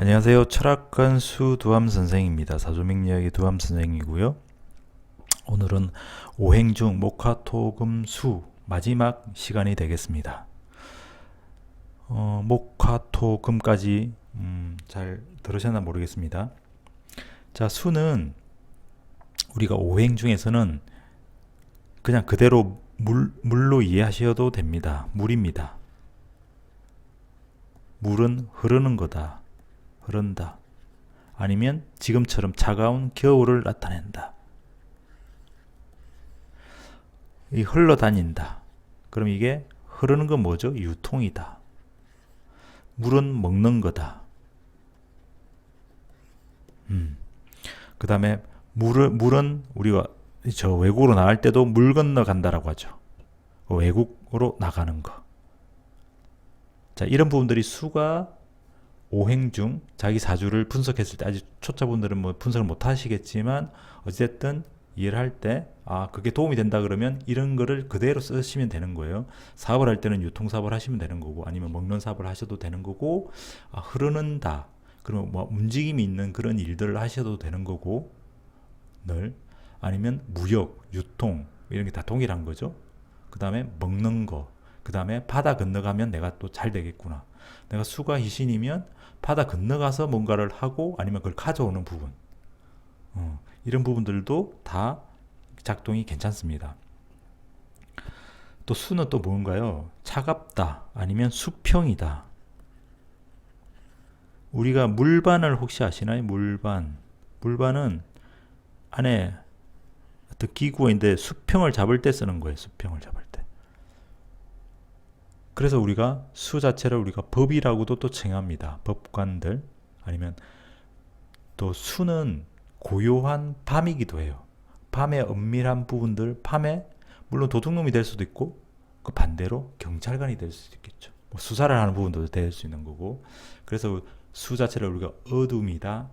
안녕하세요. 철학관 수두함 선생입니다. 사조명 이야기 두함 선생이고요. 오늘은 오행중 목화토금 수 마지막 시간이 되겠습니다. 어, 목화토금까지 음, 잘 들으셨나 모르겠습니다. 자, 수는 우리가 오행 중에서는 그냥 그대로 물, 물로 이해하셔도 됩니다. 물입니다. 물은 흐르는 거다. 흐른다. 아니면 지금처럼 차가운 겨울을 나타낸다. 이 흘러다닌다. 그럼 이게 흐르는 건 뭐죠? 유통이다. 물은 먹는 거다. 음. 그 다음에 물을, 물은 우리가 저 외국으로 나갈 때도 물 건너 간다라고 하죠. 외국으로 나가는 거. 자, 이런 부분들이 수가 오행 중 자기 사주를 분석했을 때 아직 초짜분들은 뭐 분석을 못 하시겠지만 어쨌든 이해를 할 때 아 그게 도움이 된다 그러면 이런 거를 그대로 쓰시면 되는 거예요. 사업을 할 때는 유통 사업을 하시면 되는 거고 아니면 먹는 사업을 하셔도 되는 거고 아, 흐르는다. 그러면 뭐 움직임이 있는 그런 일들을 하셔도 되는 거고 늘 아니면 무역, 유통 이런 게 다 동일한 거죠. 그 다음에 먹는 거, 그 다음에 바다 건너가면 내가 또 잘 되겠구나. 내가 수가 희신이면 바다 건너가서 뭔가를 하고 아니면 그걸 가져오는 부분. 어, 이런 부분들도 다 작동이 괜찮습니다. 또 수는 또 뭔가요? 차갑다 아니면 수평이다. 우리가 물반을 혹시 아시나요? 물반. 물반은 안에 어떤 기구가 있는데 수평을 잡을 때 쓰는 거예요. 수평을 때. 그래서 우리가 수 자체를 우리가 법이라고도 또称합니다. 법관들 아니면 또 수는 고요한 밤이기도 해요. 밤의 은밀한 부분들, 밤에 물론 도둑놈이 될 수도 있고 그 반대로 경찰관이 될 수도 있겠죠. 뭐 수사를 하는 부분도 될 수 있는 거고. 그래서 수 자체를 우리가 어둠이다,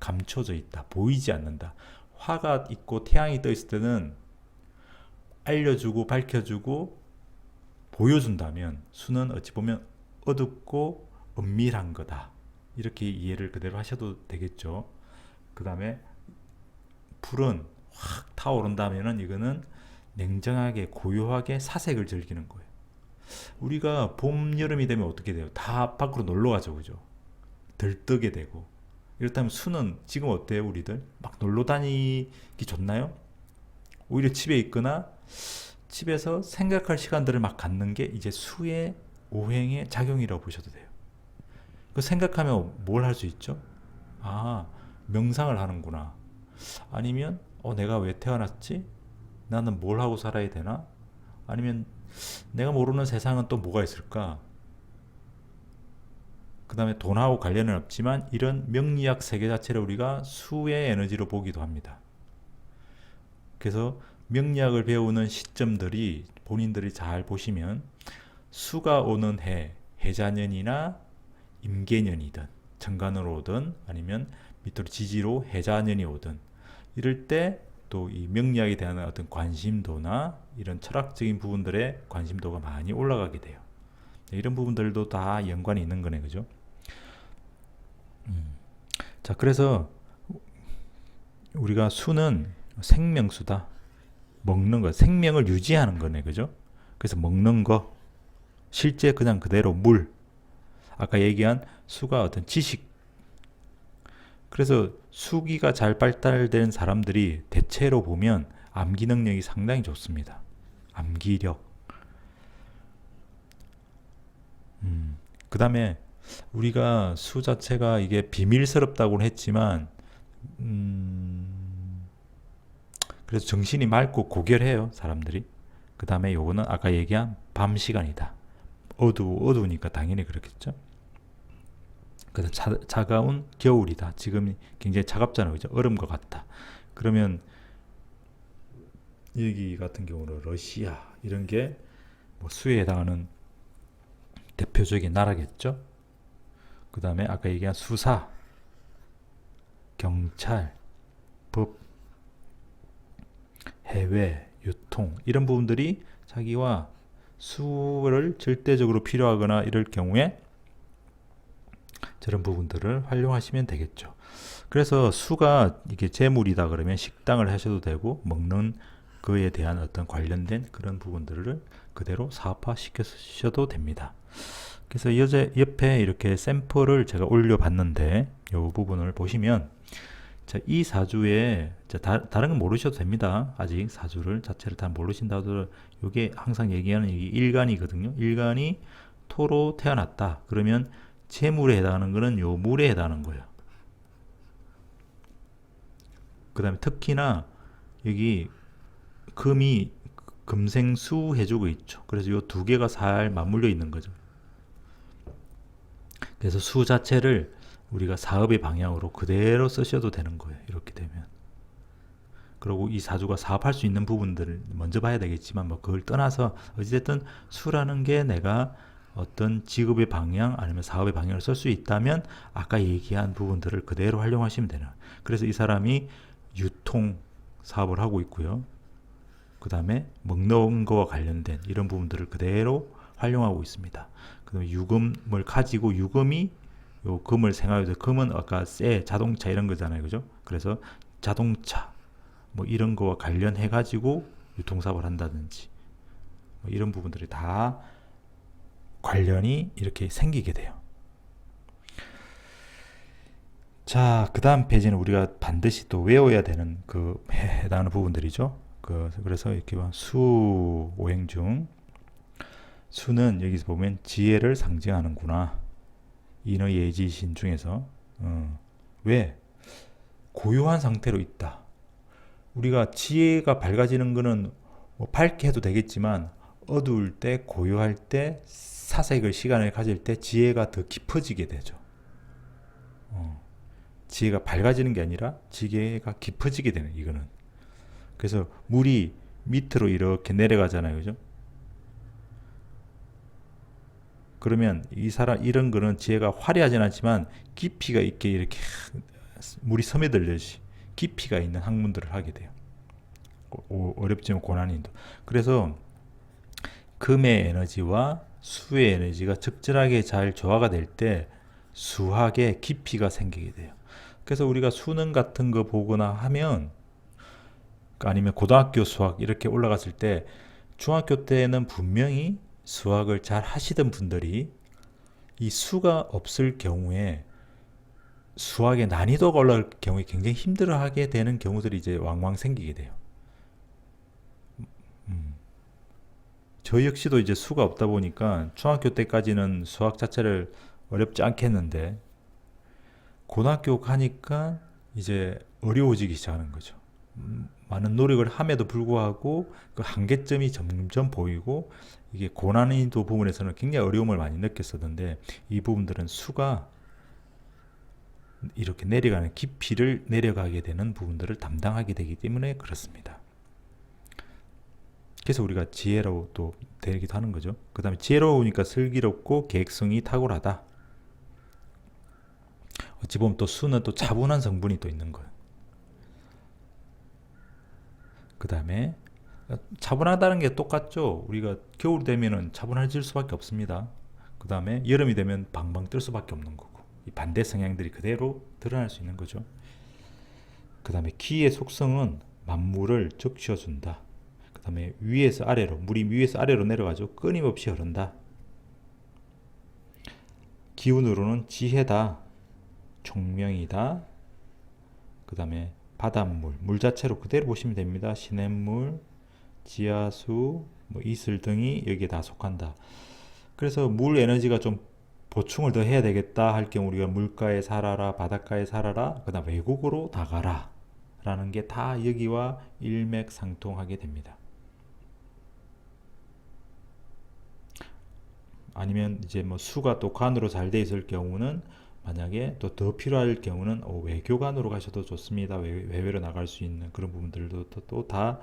감춰져 있다, 보이지 않는다. 화가 있고 태양이 떠 있을 때는 알려주고 밝혀주고 보여준다면 수는 어찌 보면 어둡고 은밀한 거다. 이렇게 이해를 그대로 하셔도 되겠죠. 그 다음에 불은 확 타오른다면은 이거는 냉정하게 고요하게 사색을 즐기는 거예요. 우리가 봄, 여름이 되면 어떻게 돼요? 다 밖으로 놀러 가죠, 그죠? 들뜨게 되고. 이렇다면 수는 지금 어때요, 우리들? 막 놀러 다니기 좋나요? 오히려 집에 있거나 집에서 생각할 시간들을 막 갖는 게 이제 수의 오행의 작용이라고 보셔도 돼요. 그 생각하면 뭘 할 수 있죠? 아, 명상을 하는구나. 아니면 어, 내가 왜 태어났지? 나는 뭘 하고 살아야 되나? 아니면 내가 모르는 세상은 또 뭐가 있을까? 그 다음에 돈하고 관련은 없지만 이런 명리학 세계 자체를 우리가 수의 에너지로 보기도 합니다. 그래서 명리학을 배우는 시점들이 본인들이 잘 보시면 수가 오는 해, 해자년이나 임계년이든 정관으로 오든 아니면 밑으로 지지로 해자년이 오든 이럴 때 또 이 명리학에 대한 어떤 관심도나 이런 철학적인 부분들의 관심도가 많이 올라가게 돼요. 이런 부분들도 다 연관이 있는 거네, 그죠? 음. 자, 그래서 우리가 수는 생명수다. 먹는 거, 생명을 유지하는 거네, 그죠? 그래서 먹는 거, 실제 그냥 그대로 물. 아까 얘기한 수가 어떤 지식. 그래서 수기가 잘 발달된 사람들이 대체로 보면 암기 능력이 상당히 좋습니다. 암기력. 음, 그 다음에 우리가 수 자체가 이게 비밀스럽다고는 했지만, 음, 그래서 정신이 맑고 고결해요, 사람들이. 그 다음에 요거는 아까 얘기한 밤 시간이다. 어두, 어두우니까 당연히 그렇겠죠. 그래서 차, 차가운 겨울이다. 지금 굉장히 차갑잖아요. 그죠? 얼음과 같다. 그러면 여기 같은 경우는 러시아 이런 게 뭐 수에 해당하는 대표적인 나라겠죠. 그 다음에 아까 얘기한 수사, 경찰, 법, 해외, 유통 이런 부분들이 자기와 수를 절대적으로 필요하거나 이럴 경우에 저런 부분들을 활용하시면 되겠죠. 그래서 수가 이게 재물이다 그러면 식당을 하셔도 되고 먹는 그에 대한 어떤 관련된 그런 부분들을 그대로 사업화 시켜셔도 됩니다. 그래서 여제 옆에 이렇게 샘플을 제가 올려봤는데 이 부분을 보시면 자, 이 사주에 자, 다, 다른 건 모르셔도 됩니다. 아직 사주를 자체를 다 모르신다 하더라도 이게 항상 얘기하는 이 일간이거든요. 일간이 토로 태어났다. 그러면 재물에 해당하는 거는 요 물에 해당하는 거예요. 그 다음에 특히나 여기 금이 금생수 해주고 있죠. 그래서 요 두 개가 살 맞물려 있는 거죠. 그래서 수 자체를 우리가 사업의 방향으로 그대로 쓰셔도 되는 거예요. 이렇게 되면. 그리고 이 사주가 사업할 수 있는 부분들을 먼저 봐야 되겠지만 뭐 그걸 떠나서 어찌됐든 수라는 게 내가 어떤 직업의 방향 아니면 사업의 방향을 쓸 수 있다면 아까 얘기한 부분들을 그대로 활용하시면 되는. 그래서 이 사람이 유통 사업을 하고 있고요. 그 다음에 먹는 거와 관련된 이런 부분들을 그대로 활용하고 있습니다. 그다음에 유금을 가지고 유금이 요 금을 생각해서 금은 아까 쇠, 자동차 이런 거잖아요, 그죠? 그래서 자동차 뭐 이런 거와 관련해 가지고 유통사업을 한다든지 뭐 이런 부분들이 다 관련이 이렇게 생기게 돼요. 자, 그 다음 페이지는 우리가 반드시 또 외워야 되는 그 해당하는 부분들이죠. 그, 그래서 이렇게 수 오행 중 수는 여기서 보면 지혜를 상징하는구나. 인의 예지신 중에서 어, 왜 고요한 상태로 있다. 우리가 지혜가 밝아지는 것은 뭐 밝게 해도 되겠지만 어두울 때 고요할 때 사색을 시간을 가질 때 지혜가 더 깊어지게 되죠. 어, 지혜가 밝아지는 게 아니라 지혜가 깊어지게 되는 이거는. 그래서 물이 밑으로 이렇게 내려가잖아요, 그죠? 그러면 이 사람 이런 거는 지혜가 화려하진 않지만 깊이가 있게 이렇게 물이 스며들듯이 깊이가 있는 학문들을 하게 돼요. 어렵지만 고난인도. 그래서 금의 에너지와 수의 에너지가 적절하게 잘 조화가 될 때 수학의 깊이가 생기게 돼요. 그래서 우리가 수능 같은 거 보거나 하면 아니면 고등학교 수학 이렇게 올라갔을 때 중학교 때는 분명히 수학을 잘 하시던 분들이 이 수가 없을 경우에 수학의 난이도가 올라갈 경우에 굉장히 힘들어하게 되는 경우들이 이제 왕왕 생기게 돼요. 음. 저 역시도 이제 수가 없다 보니까 중학교 때까지는 수학 자체를 어렵지 않겠는데 고등학교 가니까 이제 어려워지기 시작하는 거죠. 음, 많은 노력을 함에도 불구하고 그 한계점이 점점 보이고 이게 고난이도 부분에서는 굉장히 어려움을 많이 느꼈었는데 이 부분들은 수가 이렇게 내려가는 깊이를 내려가게 되는 부분들을 담당하게 되기 때문에 그렇습니다. 그래서 우리가 지혜로워 또 되기도 하는 거죠. 그 다음에 지혜로우니까 슬기롭고 계획성이 탁월하다. 어찌 보면 또 수는 또 차분한 성분이 또 있는 거예요. 그 다음에 차분하다는 게 똑같죠. 우리가 겨울 되면은 차분해질 수밖에 없습니다. 그 다음에 여름이 되면 방방 뜰 수밖에 없는 거고 이 반대 성향들이 그대로 드러날 수 있는 거죠. 그 다음에 기의 속성은 만물을 적셔준다. 그 다음에 위에서 아래로 물이 위에서 아래로 내려가죠. 끊임없이 흐른다. 기운으로는 지혜다, 총명이다. 그 다음에 바닷물, 물 자체로 그대로 보시면 됩니다. 시냇물, 지하수, 뭐 이슬 등이 여기에 다 속한다. 그래서 물 에너지가 좀 보충을 더 해야 되겠다 할 경우 우리가 물가에 살아라, 바닷가에 살아라, 그 다음 외국으로 나가라 라는 게 다 여기와 일맥상통하게 됩니다. 아니면 이제 뭐 수가 또 관으로 잘 돼 있을 경우는 만약에 또 더 필요할 경우는 어, 외교관으로 가셔도 좋습니다. 외, 외로 나갈 수 있는 그런 부분들도 또 다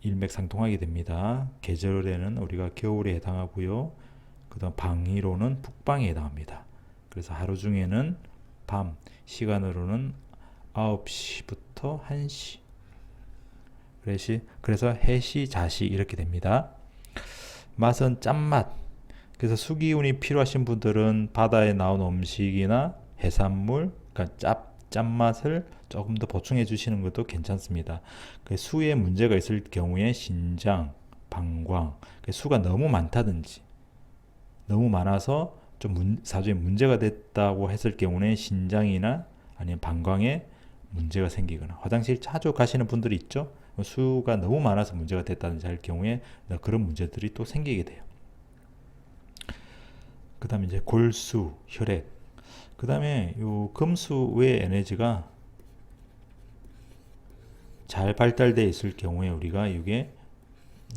일맥상통하게 됩니다. 계절에는 우리가 겨울에 해당하고요. 그다음 방위로는 북방에 해당합니다. 그래서 하루 중에는 밤 시간으로는 9시부터 1시 그래서 해시 자시 이렇게 됩니다. 맛은 짠맛 그래서 수기운이 필요하신 분들은 바다에 나온 음식이나 해산물, 그러니까 짭, 짠맛을 조금 더 보충해 주시는 것도 괜찮습니다. 그 수에 문제가 있을 경우에 신장, 방광, 그 수가 너무 많다든지 너무 많아서 좀 문, 사주에 문제가 됐다고 했을 경우는 신장이나 아니면 방광에 문제가 생기거나 화장실 자주 가시는 분들이 있죠. 수가 너무 많아서 문제가 됐다든지 할 경우에 그런 문제들이 또 생기게 돼요. 그 다음에 이제 골수, 혈액. 그 다음에 요 금수의 에너지가 잘 발달되어 있을 경우에 우리가 이게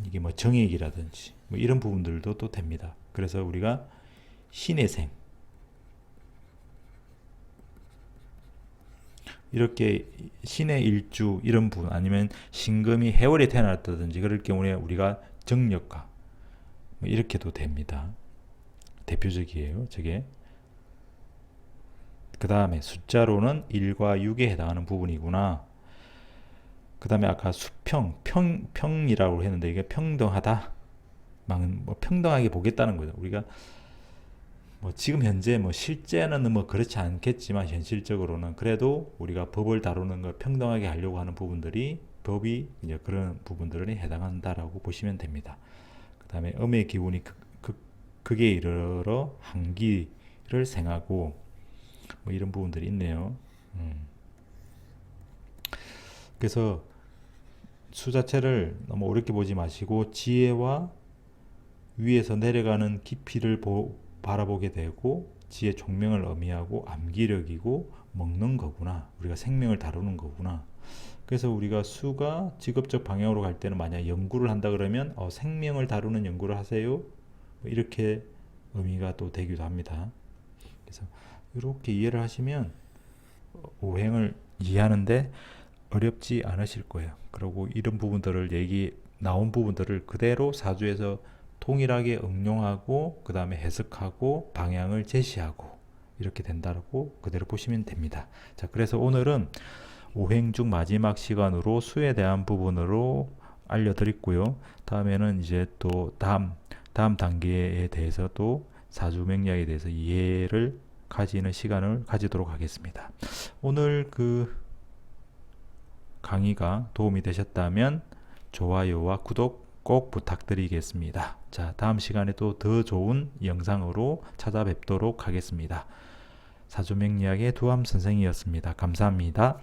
이게 뭐 정액이라든지 뭐 이런 부분들도 또 됩니다. 그래서 우리가 신의생 이렇게 신의 일주 이런 부분 아니면 신금이 해월에 태어났다든지 그럴 경우에 우리가 정력가 뭐 이렇게도 됩니다. 대표적이에요. 저게 그 다음에 숫자로는 1과 6에 해당하는 부분이구나. 그 다음에 아까 수평, 평, 평이라고 했는데 이게 평등하다. 뭐 평등하게 보겠다는 거죠. 우리가 뭐 지금 현재 뭐 실제는 뭐 그렇지 않겠지만 현실적으로는 그래도 우리가 법을 다루는 걸 평등하게 하려고 하는 부분들이 법이 이제 그런 부분들에 해당한다라고 보시면 됩니다. 그 다음에 음의 기운이 극, 극, 극에 이르러 한기를 생하고 뭐 이런 부분들이 있네요. 음. 그래서 수 자체를 너무 어렵게 보지 마시고 지혜와 위에서 내려가는 깊이를 보, 바라보게 되고 지혜 종명을 의미하고 암기력이고 먹는 거구나. 우리가 생명을 다루는 거구나. 그래서 우리가 수가 직업적 방향으로 갈 때는 만약 연구를 한다 그러면 어, 생명을 다루는 연구를 하세요. 뭐 이렇게 의미가 또 되기도 합니다. 그래서 이렇게 이해를 하시면 오행을 이해하는데 어렵지 않으실 거예요. 그리고 이런 부분들을 얘기 나온 부분들을 그대로 사주에서 동일하게 응용하고 그 다음에 해석하고 방향을 제시하고 이렇게 된다고 그대로 보시면 됩니다. 자, 그래서 오늘은 오행 중 마지막 시간으로 수에 대한 부분으로 알려드렸고요. 다음에는 이제 또 다음 다음 단계에 대해서 또 사주 맥락에 대해서 이해를 가지는 시간을 가지도록 하겠습니다. 오늘 그 강의가 도움이 되셨다면 좋아요와 구독 꼭 부탁드리겠습니다. 자, 다음 시간에 또 더 좋은 영상으로 찾아뵙도록 하겠습니다. 사주맥리학의 두함 선생이었습니다. 감사합니다.